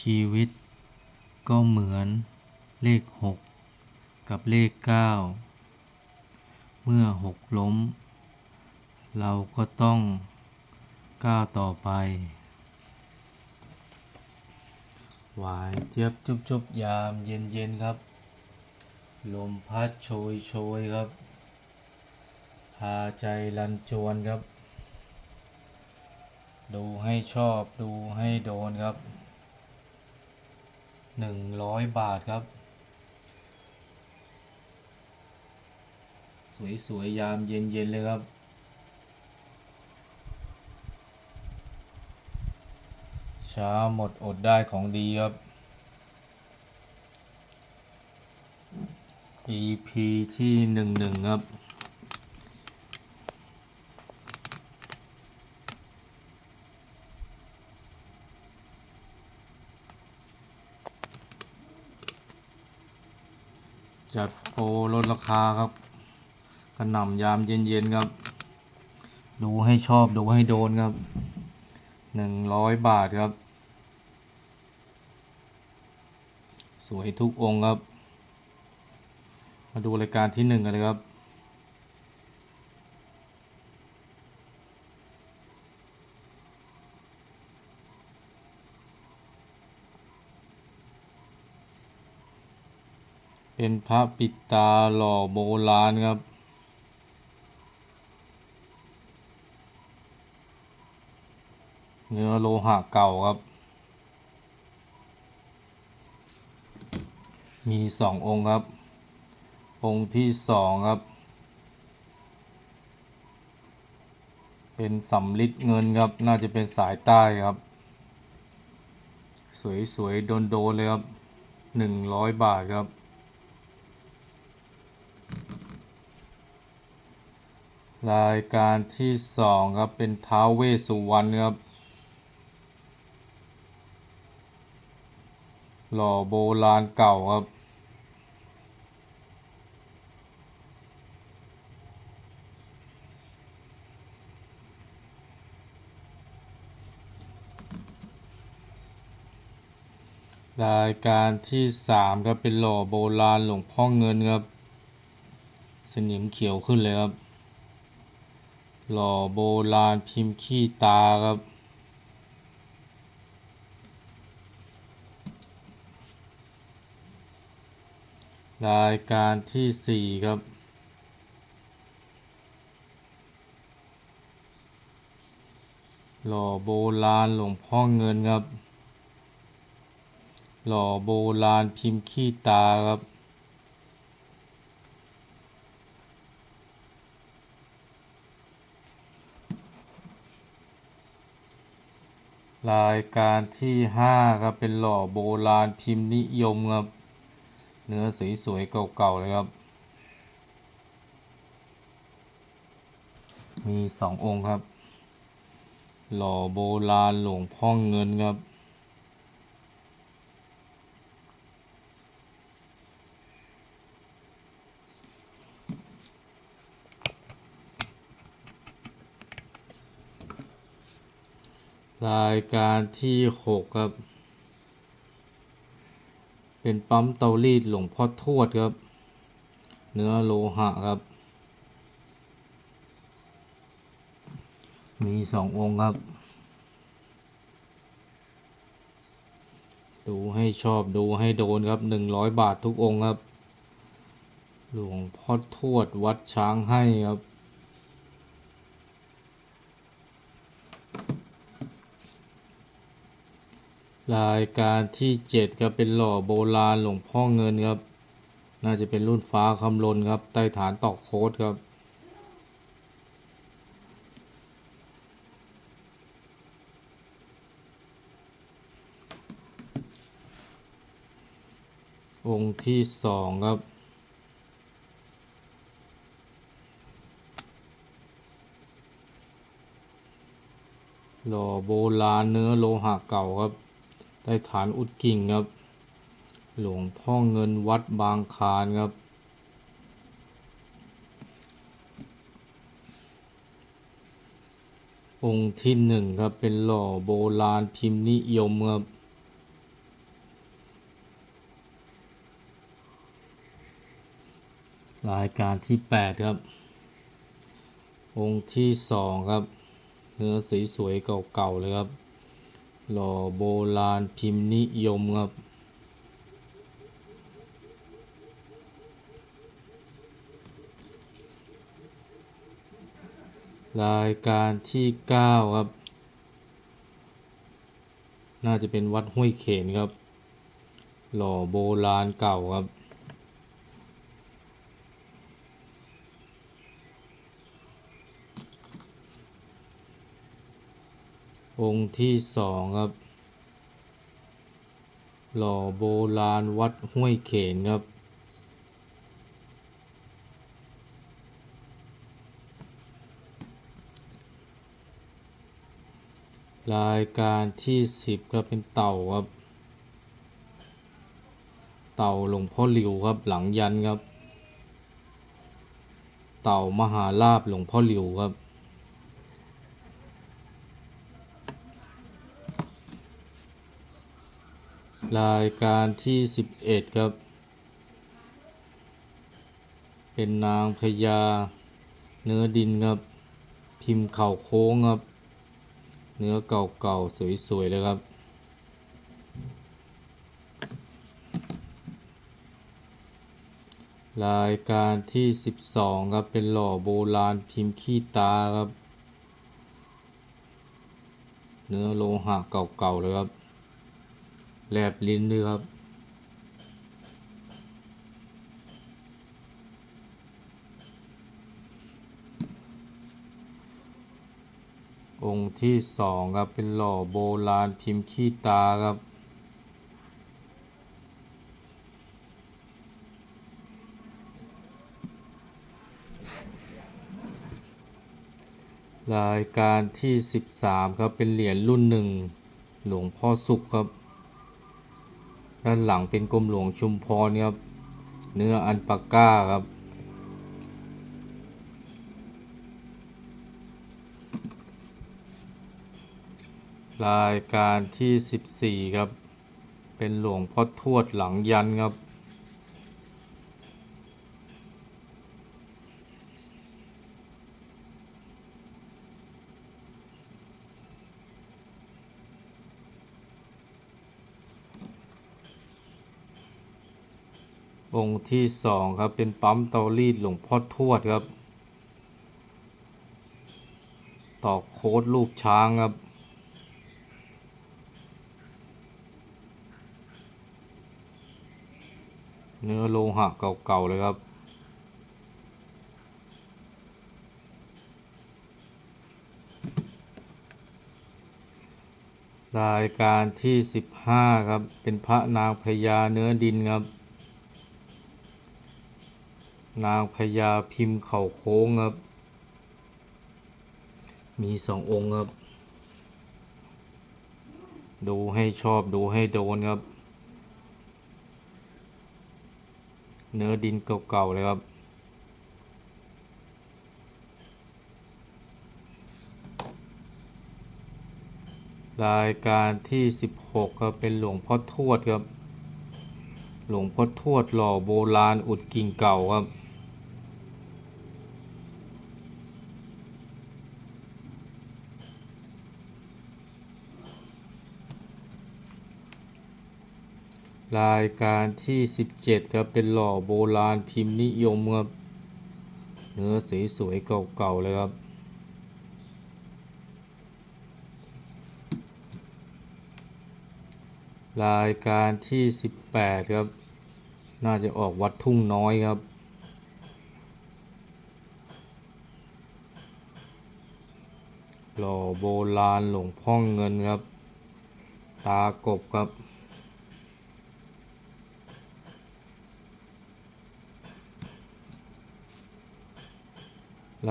ชีวิต ก็เหมือนเลขหกกับเลขเก้าเมื่อหกล้ม เราก็ต้องก้าวต่อไป หวานเจี๊ยบจุบจุบยามเย็นเย็นๆครับ ลมพัดโชยโชยครับ พาใจรันจวนครับ ดูให้ชอบดูให้โดนครับ หนึ่งร้อยบาทครับ สวยๆยามเย็น ๆ เลยครับ ช้าหมดอดได้ของดีครับ EP ที่หนึ่งหนึ่งครับ จัดโปรลดราคาครับกระหน่ำยามเย็นๆครับ ดูให้ชอบดูให้โดนครับหนึ่งร้อยบาทครับ สวยทุกองค์ครับ มาดูรายการที่หนึ่งกันเลยครับ เป็นพระปิดตาหล่อโบราณครับ เนื้อโลหะเก่าครับ มีสององค์ครับ องค์ที่สองครับ เป็นสำลิดเงินครับ น่าจะเป็นสายใต้ครับ สวยๆ โดนๆเลยครับหนึ่งร้อยบาทครับ รายการที่สองครับ เป็นท้าวเวสสุวรรณครับ หล่อโบราณเก่าครับ รายการที่สามครับ เป็นหล่อโบราณหลวงพ่อเงินครับ สนิมเขียวขึ้นเลยครับ หล่อโบราณพิมพ์ขี้ตาครับ รายการที่สี่ครับหล่อโบราณหลวงพ่อเงินครับ หล่อโบราณพิมพ์ขี้ตาครับ รายการที่ห้าครับเป็นหล่อโบราณพิมพ์นิยมครับ เนื้อสวยๆเก่าๆเลยครับ มีสององค์ครับ หล่อโบราณหลวงพ่อเงินครับ รายการที่หกครับ เป็นปั๊มเตารีดหลวงพ่อทวดครับ เนื้อโลหะครับ มีสององค์ครับ ดูให้ชอบดูให้โดนครับหนึ่งร้อยบาททุกองค์ครับ หลวงพ่อทวดวัดช้างให้ครับ รายการที่เจ็ดครับเป็นหล่อโบราณหลวงพ่อเงินครับ น่าจะเป็นรุ่นฟ้าคำลนครับ ใต้ฐานตอกโค้ดครับ องค์ที่สองครับหล่อโบราณเนื้อโลหะเก่าครับ ได้ฐานอุดกิ่งครับ หลวงพ่อเงินวัดบางคานครับ องค์ที่หนึ่งครับเป็นหล่อโบราณพิมพ์นิยมครับรายการที่ 8 ครับ องค์ที่สองครับ เนื้อสีสวยเก่าๆเลยครับ หล่อโบราณพิมพ์นิยมครับ รายการที่เก้าครับ น่าจะเป็นวัดห้วยเขนครับ หล่อโบราณเก่าครับ องค์ที่สองครับ หล่อโบราณวัดห้วยเขนครับ รายการที่สิบก็เป็นเต่าครับ เต่าหลวงพ่อหลิวครับหลังยันครับ เต่ามหาลาบหลวงพ่อหลิวครับ รายการที่สิบเอ็ดครับ เป็นนางพญาเนื้อดินครับ พิมพ์เข่าโค้งครับ เนื้อเก่าๆ สวยๆ เลยครับรายการที่สิบสองครับ เป็นหล่อโบราณพิมพ์ขี้ตาครับ เนื้อโลหะเก่าๆเลยครับ แลบลิ้นด้วยครับ องค์ที่สองครับ เป็นหล่อโบราณพิมพ์ขี้ตาครับรายการที่สิบสามครับ เป็นเหรียญรุ่นหนึ่ง หลวงพ่อสุขครับ ด้านหลังเป็นกรมหลวงชุมพรครับ เนื้ออันปาก้าครับ รายการที่สิบสี่ครับ เป็นหลวงพ่อทวดหลังยันครับ องค์ที่สองครับเป็นปั๊มเตารีดหลวงพ่อทวดครับ ต่อโค้ดรูปช้างครับ เนื้อโลหะเก่าๆเลยครับรายการที่สิบห้าครับ เป็นพระนางพญาเนื้อดินครับ นางพญาพิมพ์เข่าโค้งครับ มีสององค์ครับ ดูให้ชอบดูให้โดนครับ เนื้อดินเก่าๆเลยครับ รายการที่ 16 ครับ เป็นหลวงพ่อทวดครับหลวงพ่อทวดหล่อโบราณอุดกิ่งเก่าครับ รายการที่ 17ครับเป็นหล่อโบราณพิมพ์นิยมครับเนื้อสีสวยเก่าๆเลยครับ รายการที่ 18 ครับ น่าจะออกวัดทุ่งน้อยครับหล่อโบราณหลวงพ่อเงินครับ ตากบครับ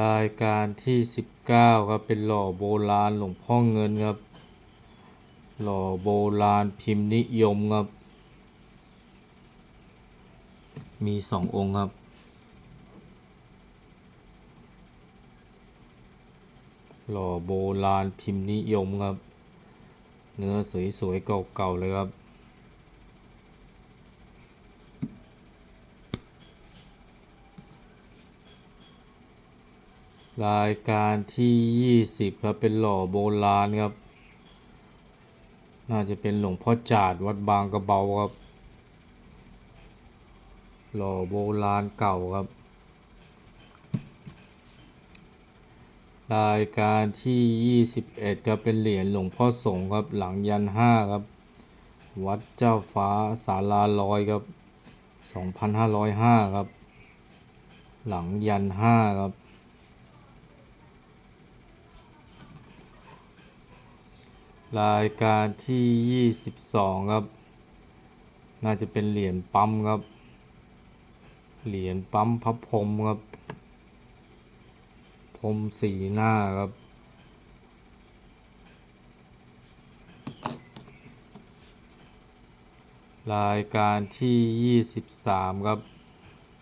รายการที่ 19ครับเป็นหล่อโบราณหลวงพ่อเงินครับ หล่อโบราณพิมพ์นิยมครับ มีสององค์ครับ หล่อโบราณพิมพ์นิยมครับ เนื้อสวยๆเก่าๆเลยครับ รายการที่ยี่สิบครับ เป็นหล่อโบราณครับ น่าจะเป็นหลวงพ่อจาดวัดบางกระเบาครับ หล่อโบราณเก่าครับ รายการที่ยี่สิบเอ็ดครับ เป็นเหรียญหลวงพ่อสงฆ์ครับ หลังยันห้าครับ วัดเจ้าฟ้าศาลาลอยครับสองพันห้าร้อยห้าครับ หลังยันห้าครับ รายการที่ยี่สิบสองครับ น่าจะเป็นเหรียญปั๊มครับ เหรียญปั๊มพระพรมครับพรมสีหน้าครับ รายการที่ยี่สิบสามครับ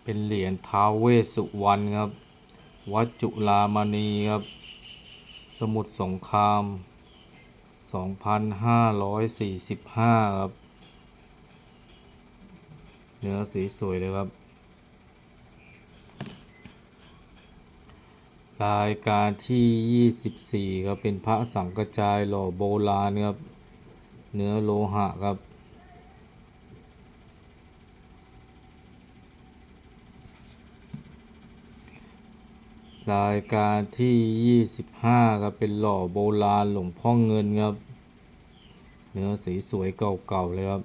เป็นเหรียญท้าวเวสสุวรรณครับ วัดจุฬามณีครับ สมุทรสงคราม 2,545 ครับ เนื้อสีสวยเลยครับ รายการที่ 24 ครับ เป็นพระสังกระจายหล่อโบราณครับ เนื้อโลหะครับ รายการที่ 25ครับเป็นหล่อโบราณหลวงพ่อเงินครับ เนื้อสีสวยเก่าๆเลยครับ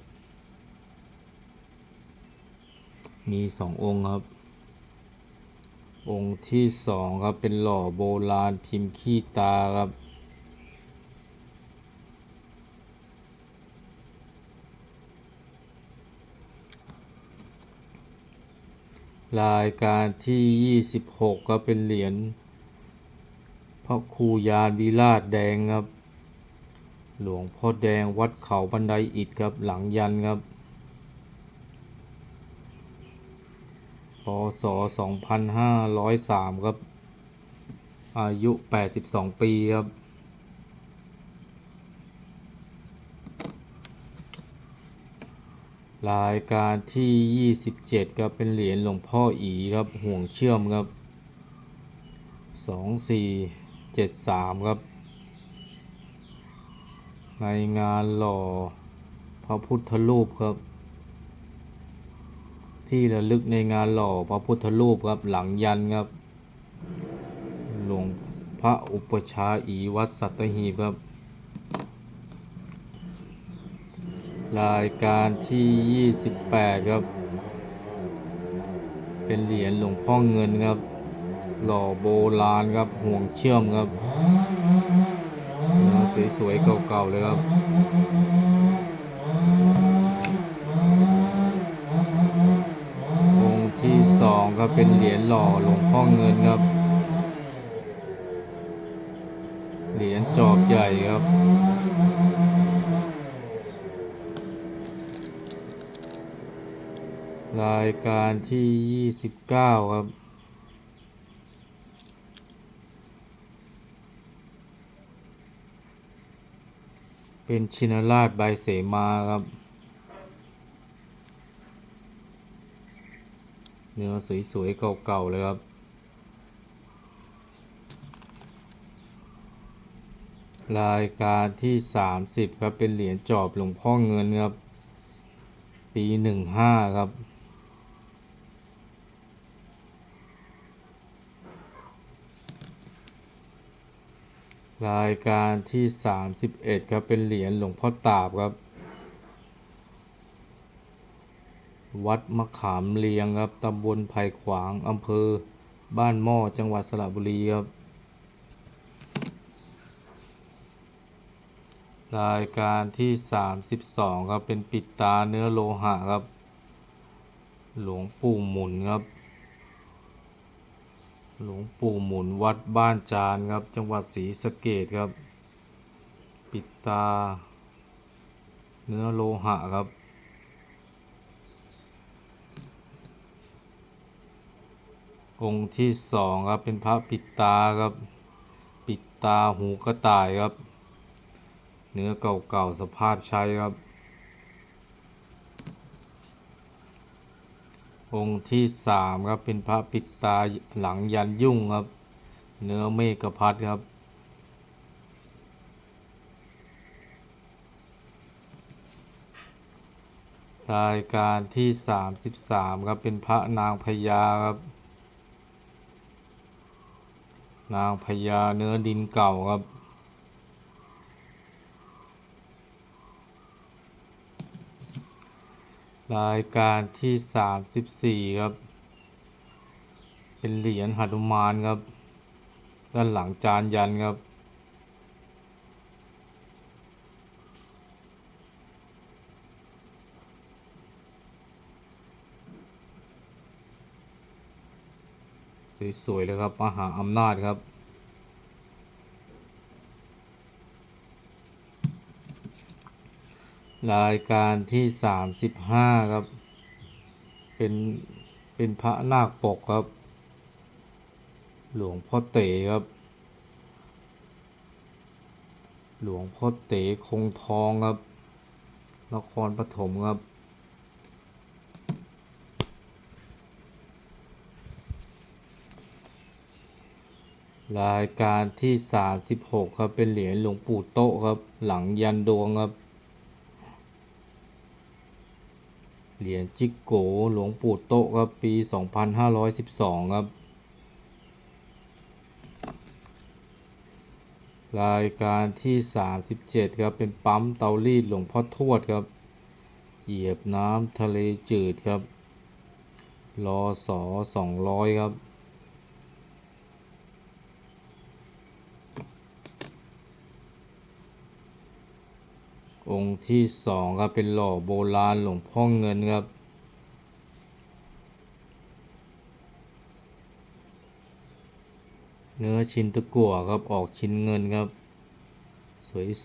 มีสององค์ครับ องค์ที่สองครับเป็นหล่อโบราณพิมพ์ขี้ตาครับ รายการที่ 26 ก็เป็นเหรียญพระครูยานวิราชแดงครับ หลวงพ่อแดงวัดเขาบันไดอิฐครับหลังยันครับพศ 2503 ครับ อายุ 82 ปีครับ รายการที่ 27ครับเป็นเหรียญหลวงพ่ออีครับห่วงเชื่อมครับ 2473 ครับ ในงานหล่อพระพุทธรูปครับ ที่ระลึกในงานหล่อพระพุทธรูปครับหลังยันครับ หลวงพระอุปชาอีวัดสัตหีบครับ รายการที่ 28 ครับ เป็นเหรียญหลวงพ่อเงินครับ หล่อโบราณครับ ห่วงเชื่อมครับสวยๆเก่าๆเลยครับองค์ที่สองก็เป็นเหรียญหล่อหลวงพ่อเงินครับ เหรียญจอบใหญ่ครับ รายการที่ 29 ครับ เป็นชินราชใบเสมาครับ เนื้อสวยๆ เก่าๆ เลยครับ รายการที่ 30 ครับ เป็นเหรียญจอบหลวงพ่อเงินครับ ปี 15 ครับ รายการที่ 31 ครับ เป็นเหรียญหลวงพ่อตาบครับ วัดมะขามเลียงครับตำบลไผ่ขวางอำเภอบ้านหม้อจังหวัดสระบุรีครับ รายการที่ 32 ครับ เป็นปิดตาเนื้อโลหะครับ หลวงปู่หมุนครับ หลวงปู่หมุนวัดบ้านจานครับ จังหวัดศรีสะเกดครับ ปิดตา เนื้อโลหะครับ องค์ที่สองครับเป็นพระปิดตาครับ ปิดตาหูกระต่ายครับ เนื้อเก่าๆสภาพใช้ครับ องค์ที่สามครับเป็นพระปิดตาหลังยันยุ่งครับ เนื้อเมฆพัดครับ รายการที่สามสิบสามครับเป็นพระนางพญาครับ นางพญาเนื้อดินเก่าครับ รายการที่สามสิบสี่ครับ เป็นเหรียญหนุมานครับ ด้านหลังจานยันครับ สวยๆเลยครับมหาอำนาจครับ รายการที่สามสิบห้าครับ เป็นเป็นพระนาคปกครับ หลวงพ่อเต๋ครับ หลวงพ่อเต๋คงทองครับนครปฐมครับ รายการที่สามสิบหกครับเป็นเหรียญหลวงปู่โตครับ หลังยันดวงครับ เหรียญจิกโกหลวงปู่โตครับปี 2512 ครับ รายการที่ 37 ครับ เป็นปั๊มเตารีดหลวงพ่อทวดครับ เหยียบน้ำทะเลจืดครับรอสอ200 ครับ องค์ที่สองครับเป็นหล่อโบราณหลวงพ่อเงินครับ เนื้อชิ้นตะกั่วครับออกชิ้นเงินครับ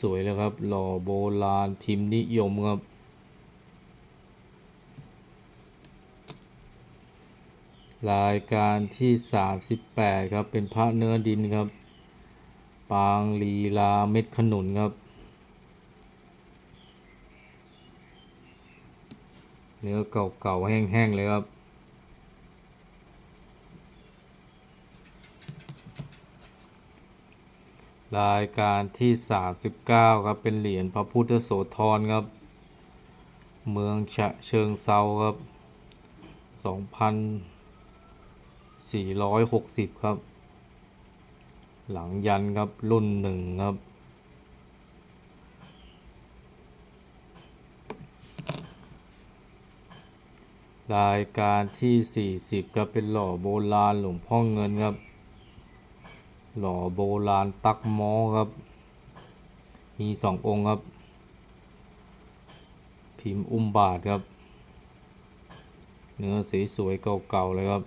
สวยๆเลยครับ หล่อโบราณพิมพ์นิยมครับรายการที่ 38 ครับ เป็นพระเนื้อดินครับ ปางลีลาเม็ดขนุนครับ เนื้อเก่าๆแห้งๆเลยครับรายการที่ 39 ครับ เป็นเหรียญพระพุทธโสธรครับ เมืองฉะเชิงเซาครับ 2,460 ครับ หลังยันครับรุ่นหนึ่งครับ รายการที่ 40ครับเป็นหล่อโบราณหลวงพ่อเงินครับ หล่อโบราณตักหมอครับ มีสององค์ครับ พิมพ์อุ้มบาทครับ เนื้อสีสวยๆเก่าๆเลยครับ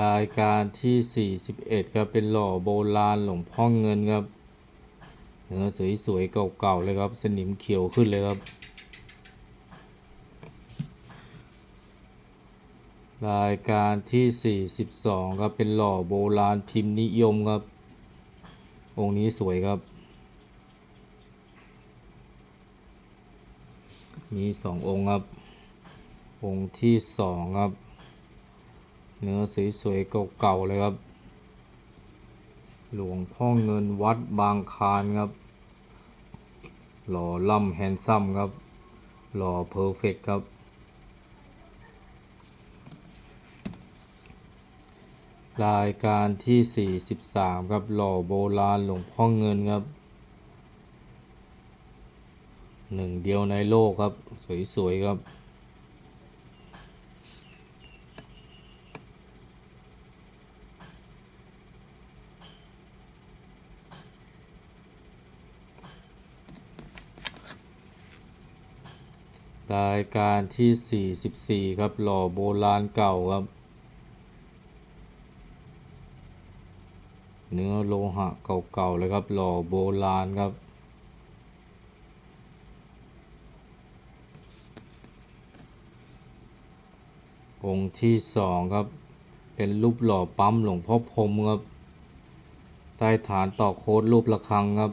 รายการที่ 41 ครับ เป็นหล่อโบราณหลวงพ่อเงินครับเนื้อสวยๆเก่าๆเลยครับ สนิมเขียวขึ้นเลยครับ รายการที่ 42 ครับ เป็นหล่อโบราณพิมพ์นิยมครับ องค์นี้สวยครับ มีสององค์ครับ องค์ที่สองครับ เนื้อสวยๆเก่าๆเลยครับ หลวงพ่อเงินวัดบางคานครับ หล่อล่ำแฮนซัมครับ หล่อเพอร์เฟกครับ รายการที่ 43 ครับ หล่อโบราณหลวงพ่อเงินครับหนึ่งเดียวในโลกครับ สวยๆครับ รายการที่ 44 ครับ หล่อโบราณเก่าครับ เนื้อโลหะเก่าๆเลยครับ หล่อโบราณครับ องค์ที่สองครับ เป็นรูปหล่อปั๊มหลวงพ่อพรมครับ ใต้ฐานต่อโค้ดรูประฆังครับ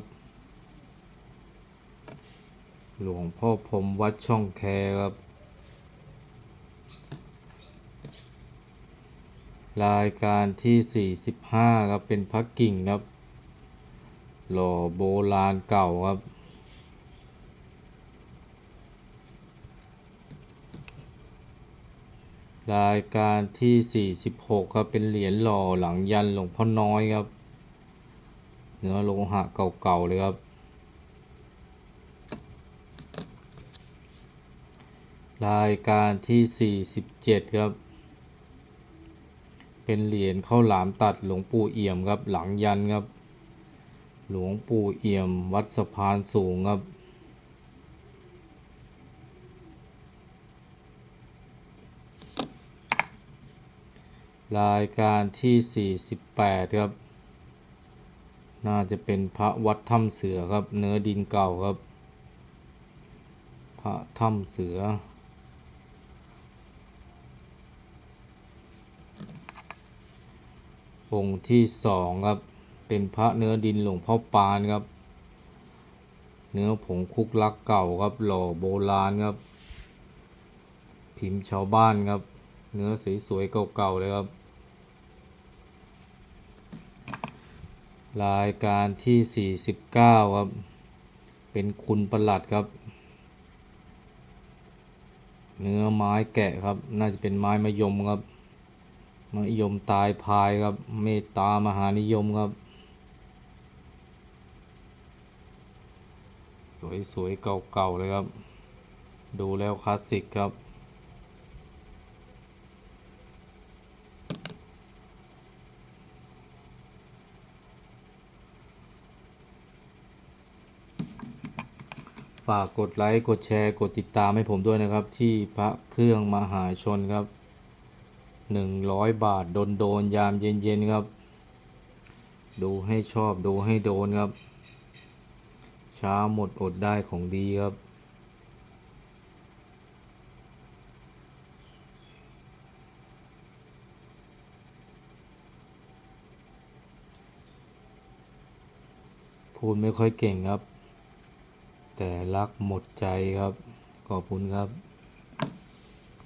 หลวงพ่อพรมวัดช่องแคครับ รายการที่ 45 ครับ เป็นพระกิ่งครับ หล่อโบราณเก่าครับรายการที่ 46 ครับ เป็นเหรียญหล่อหลังยันหลวงพ่อน้อยครับ เนื้อโลหะเก่าๆเลยครับ รายการที่ 47 ครับ เป็นเหรียญข้าวหลามตัดหลวงปู่เอี่ยมครับหลังยันครับ หลวงปู่เอี่ยมวัดสะพานสูงครับ รายการที่ 48 ครับ น่าจะเป็นพระวัดถ้ำเสือครับ เนื้อดินเก่าครับ พระถ้ำเสือ องค์ที่สองครับ เป็นพระเนื้อดินหลวงพ่อปานครับ เนื้อผงคุกลักเก่าครับ หล่อโบราณครับ พิมพ์ชาวบ้านครับ เนื้อสวยๆเก่าๆเลยครับ รายการที่ 49 ครับ เป็นคุณประหลัดครับเนื้อไม้แกะครับ น่าจะเป็นไม้มะยมครับ มะยมตายพายครับ เมตตามหานิยมครับ สวยๆ เก่าๆ เลยครับ ดูแล้วคลาสสิกครับ ฝากกดไลค์ กดแชร์ กดติดตามให้ผมด้วยนะครับ ที่พระเครื่องมหาชนครับ หนึ่งร้อยบาทโดนโดนยามเย็นๆครับ ดูให้ชอบดูให้โดนครับ ช้าหมดอดได้ของดีครับพูดไม่ค่อยเก่งครับ แต่รักหมดใจครับ ขอบคุณครับ